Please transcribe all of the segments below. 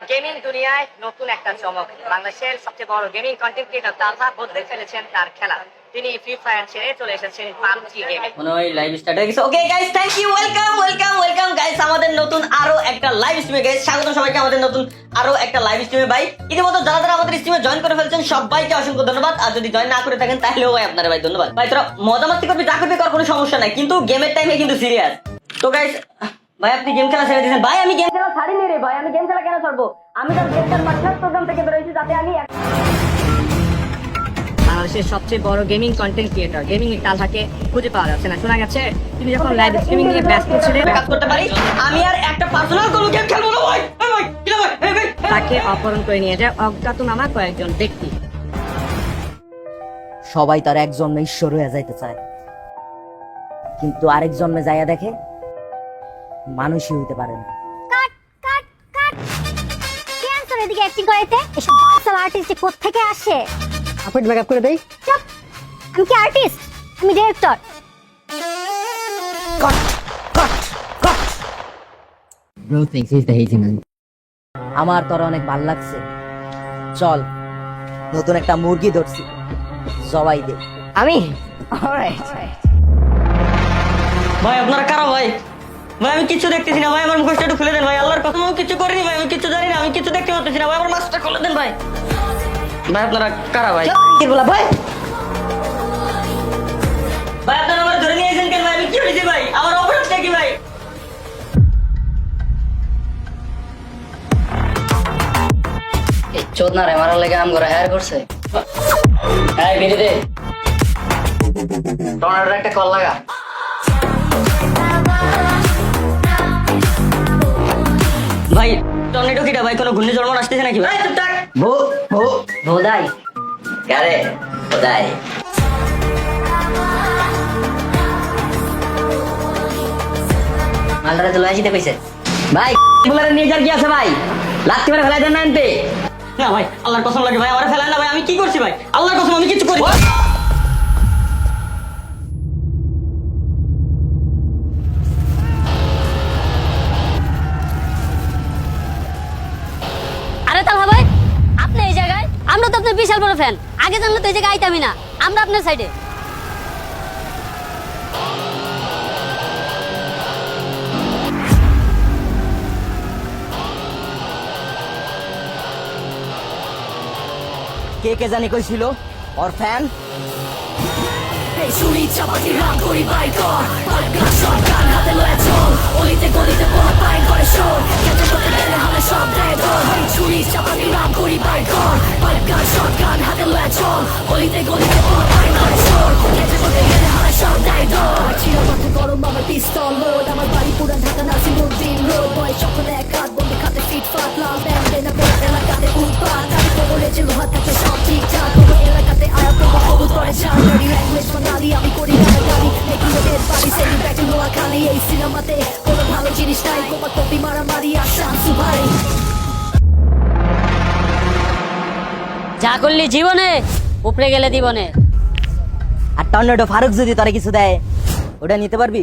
Gaming দুনিয়ায় নতুন একটা চমক। বাংলাদেশের সবচেয়ে বড় গেমিং কন্টেন্ট ক্রিয়েটর তালহা বদলে ফেলেছেন তার খেলা। তিনি ফ্রি ফায়ার ছেড়ে চলে এসেছেন পাবজি গেমে মনে হয় লাইভ স্টার্ট হয়ে গেছে। Okay guys thank you welcome welcome welcome guys আমাদের নতুন আরও একটা লাইভ স্ট্রিমে গাইস স্বাগত সবাইকে আমাদের নতুন আরও একটা লাইভ স্ট্রিমে ভাই। ইতিমধ্যে যারা যারা আমাদের স্ট্রিমে জয়েন করে ফেলছেন, সবাইকে অসংখ্য ধন্যবাদ। আর যদি জয়েন না করে থাকেন, তাহলেও ভাই, আপনারা ভাই, ধন্যবাদ। ভাই, তোরা মজা মাস্তি করবি, যা করবি কর, কোনো সমস্যা নাই। কিন্তু গেমের টাইমে কিন্তু সিরিয়াস তো গাইস ভাই আপনি গেম খেলা ছেড়ে দিয়েছেন। ভাই আমি গেম খেলা ছাড়িনি রে ভাই আমি গেম খেলা কেন ছাড়বো? আমি তো গেম খেলা পার্টনার প্রোগ্রাম থেকে বেরোয়েছি যাতে আমি বাংলাদেশের সবচেয়ে বড় গেমিং কন্টেন্ট ক্রিয়েটর গেমিং এর তালহাকে খুঁজে পাওয়া যাচ্ছে না। শোনা গেছে তিনি যখন লাইভ স্ট্রিমিং নিয়ে ব্যস্ত ছিলেন কাজ করতে পারি? আমি আর একটা পার্সোনাল কোনো গেম খেলব না ভাই। এই ভাই কি না ভাই এই ভাই তাকে অপহরণ করে নিয়ে যায় অজ্ঞাত নামা কয়েকজন ব্যক্তি। সবাই তার এক জন্মে ঈশ্বর হয়ে যাইতে চায়। কিন্তু আরেক জন্মে যাইয়া দেখে মানুষই হইতে পারে না। কাট কাট কাট। ক্যান্সার এদিকে অ্যাক্টিং করাইতে? এসব বাচ্চাল আর্টিস্ট কোত্থেকে আসে? আপনি মেকআপ করে দেই। চুপ। আমি কি আর্টিস্ট আমি director cut cut cut Bro thinks he's the hazy man. আমার তোর অনেক ভালো লাগছে। চল নতুন একটা মুরগি ধরছি। সবাই দে। আমি? ভাই আপনারা কারা ভাই? ভাই আমি কিছু দেখতেছি না ভাই আমার মুখোশটা একটু খুলে দেন ভাই আল্লাহর কথা। আমি কিছু করিনি ভাই আমি কিছু জানি না আমি কিছু দেখতে পাচ্ছি না ভাই আমার মাস্কটা খুলে দেন ভাই। ভাই আপনারা কারা ভাই? বলা ভাই? ভাই আপনারা আমার ধরে নিয়ে এসেছেন কেন ভাই? আমি কি হয়েছি ভাই? আমার অপরাধটা কি ভাই? চোদনা রে মারার লেগে আম করে হায়ার করছে। এই বিড়ি দে। টর্নেডোর একটা কল লাগা। ভাই টর্নেডো কিটা ভাই? কোনো ঘূর্ণিঝড় মন আসতেছে নাকি ভাই? চুপ থাক। ভো ভো ভোদাই কারে? ভোদাই কইছে। ভাই বুলারে নিয়ে যার কি আছে ভাই? লাত্তি মেরে ফেলাই দেন না আনতে না ভাই আল্লাহর কসম লাগে ভাই আমার ফেলায় না ভাই আমি কি করছি ভাই? আল্লাহর কসম আমি কিছু করি তালহা ভাই আপনি এই জায়গায়? আমরা তো আপনার বিশাল বড় ফ্যান আগে জানলে তো এই জায়গায় আইতামই না। আমরা আপনার সাইডে কে কে জানি কইছিল? ওর ফ্যান গরম কোনো ভালো জিনিস নাই। কোমা কপি মারামারি আর ভাই। যা করলি জীবনে উপরে গেলে জীবনে আর টর্নেডো ফারুক যদি তারা কিছু দেয় ওটা নিতে পারবি?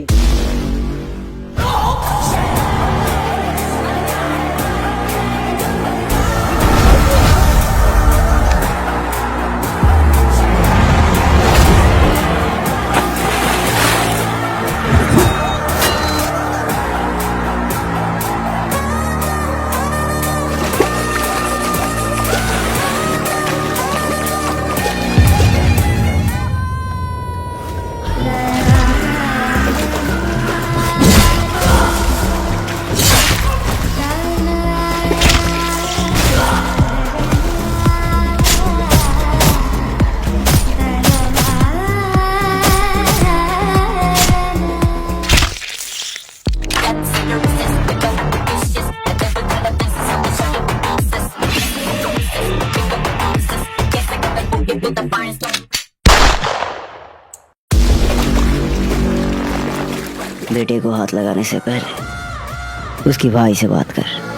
बेटे को हाथ लगाने से पहले उसकी भाई से बात कर।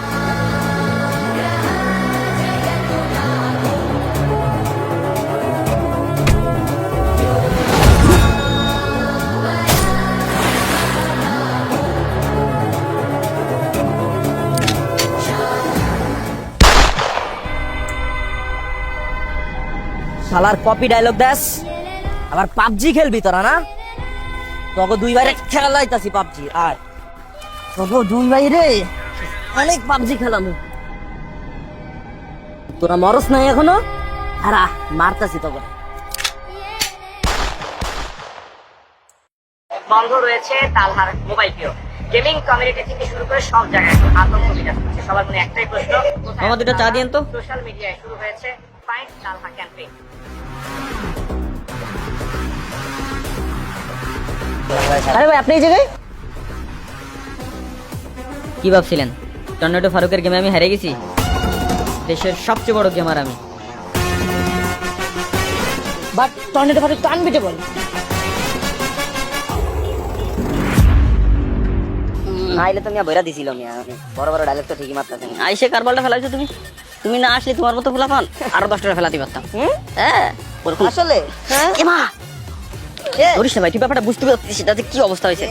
শালার কপি ডায়লগ দেস। আবার পাবজি খেলবি তোরা না? তোকে দুই বাইরে খেলাইতাছি পাবজি আয়। তোকে দুই বাইরে অনেক পাবজি খেলাম। তোরা মরস নাই এখনও? আরা মারতাছি তোকে। বন্ধ রয়েছে তালহার মোবাইল প্রিয় গেমিং কমিউনিটি থেকে শুরু করে সব জায়গায় আতঙ্ক বিরাজ করছে। সবার মনে একটাই প্রশ্ন আমার দুটো চা দিয়েন তো। সোশ্যাল মিডিয়ায় শুরু হয়েছে? তালহা ক্যাম্পেইন আরে ভাই আপনি এই জায়গায়? কি ভাবছিলেন? টর্নেডো ফারুকের গেমে আমি হেরে গেছি? দেশের সবচেয়ে বড় গেমার আমি। বাট টর্নেডো ফাটে তো আনবিটেবল আইলে তো মিয়া বইরা দিছিল মিয়া। বড় বড় ডায়লগ তো ঠিকই মারতেছেন আইসে কারবালটা ফেলাইছো তুমি? তুমি না আসলে তোমার মতো ফুলা পান আরও দশ টাকা ফেলাতে পারতাম। হ্যাঁ? ওরকম আসলে? হ্যাঁ? ধরিস না ভাই তুই ব্যাপারটা বুঝতে পারছিস তাতে কি অবস্থা হয়েছে।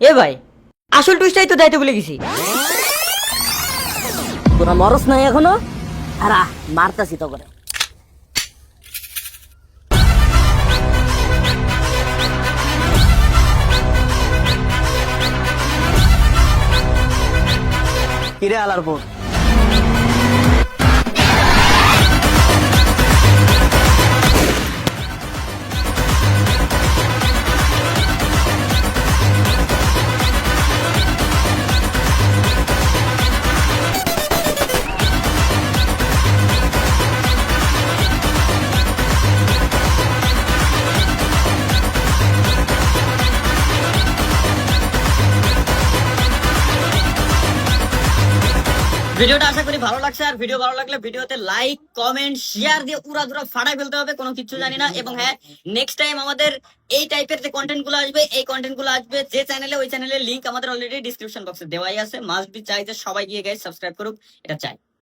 এ ভাই আসল টুইস্টাই তো দায়িত্ব বলে গেছি। তোরা মরস নাই এখনও? আরা মারতাছি তোকে কিরে। আলার ভিডিওটা আশা করি ভালো লাগছে, আর ভিডিও ভালো লাগলে ভিডিওতে লাইক কমেন্ট শেয়ার দিয়ে উড়া দুরা ফাটাই ফেলতে হবে, কোনো কিছু জানি না। এবং হ্যাঁ নেক্সট টাইম আমাদের এই টাইপের যে কন্টেন্টগুলো আসবে, এই কন্টেন্টগুলো আসবে, যে চ্যানেলে ওই চ্যানেলের লিঙ্ক আমাদের অলরেডি ডিসক্রিপশন বক্সে দেওয়াই আছে। মাস্ট বি চাই যে সবাই গিয়ে গাইজ সাবস্ক্রাইব করুক, এটা চাই।